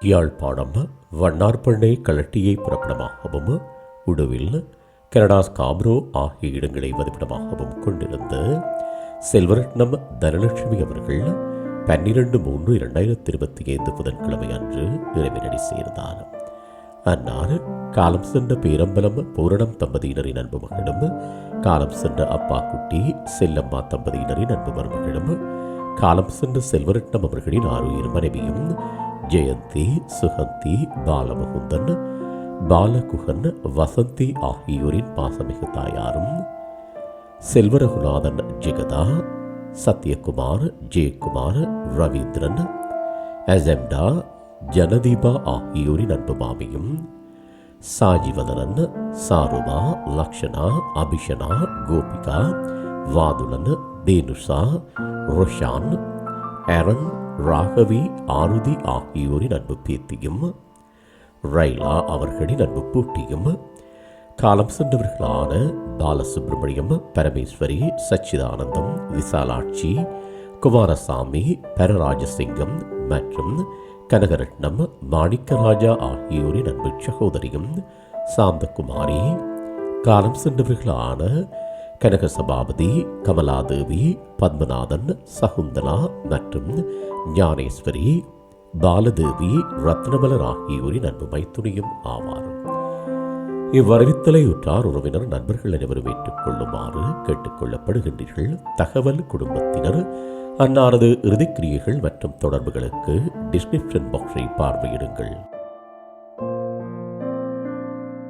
யாழ்ப்பாணம் வண்ணார்பண்ணை கலட்டியை புறப்படமாகவும் Uduvil Canada's Scarborough ஆகிய இடங்களை வதிப்பிடமாகவும் கொண்டிருந்த செல்வரட்னம் தனலட்சுமி அவர்கள் பன்னிரண்டு மூன்று இரண்டாயிரத்தி இருபத்தி ஐந்து புதன்கிழமை அன்று இறைவனடி சேர்ந்தார். அன்னார் காலம் சென்ற பேரம்பலம் பூரணம் தம்பதியினரின் அன்பு மகளும் காலம் சென்ற அப்பா குட்டி செல்லம்மா தம்பதியினரின் அன்பு மருமகளும் காலம் சென்ற செல்வரட்னம் அவர்களின் ஆறுயிர் மனைவியும் ஜெயந்தி சுகந்தி பாலமுகுந்தன் பாலகுகன் வசந்தி ஆகியோரின் பாசமிகு தாயாரும் செல்வரகுநாதன் ஜெகதா சத்யகுமார் ஜெயக்குமார் ரவீந்திரன் அசெம்டா ஜனதீபா ஆகியோரின் அன்பு மாமியும் சாஜிவதனன் சாருமா லக்ஷனா அபிஷனா கோபிகா வாதுலன் தேனுஷா ருஷான் ஆரன் ராகவி ஆருதி ஆகியோரின் அன்பு பேத்தியும் ரைலா அவர்களின் அன்பு பூட்டியும் காலம் சென்றவர்களான பாலசுப்ரமணியம் பரமேஸ்வரி சச்சிதானந்தம் விசாலாட்சி குமாரசாமி பரராஜசிங்கம் மற்றும் கனகரட்னம் மாணிக்கராஜா ஆகியோரின் அன்பு சகோதரியும் சாந்தகுமாரி காலம் சென்றவர்களான கனக சபாபதி கமலாதேவி பத்மநாதன் சகுந்தலா மற்றும் ஞானேஸ்வரி பாலதேவி ரத்னமலர் ஆகியோரின் அன்பு மைத்துணியும் ஆவார். இவ்வரவித்தலை உற்றார் உறவினர் நண்பர்கள் அனைவரும் ஏற்றுக்கொள்ளுமாறு கேட்டுக்கொள்ளப்படுகின்றீர்கள். தகவல் குடும்பத்தினர் அன்னாரது இறுதிக்கிரியைகள் மற்றும் தொடர்புகளுக்கு டிஸ்கிரிப்ஷன் பாக்ஸை பார்வையிடுங்கள்.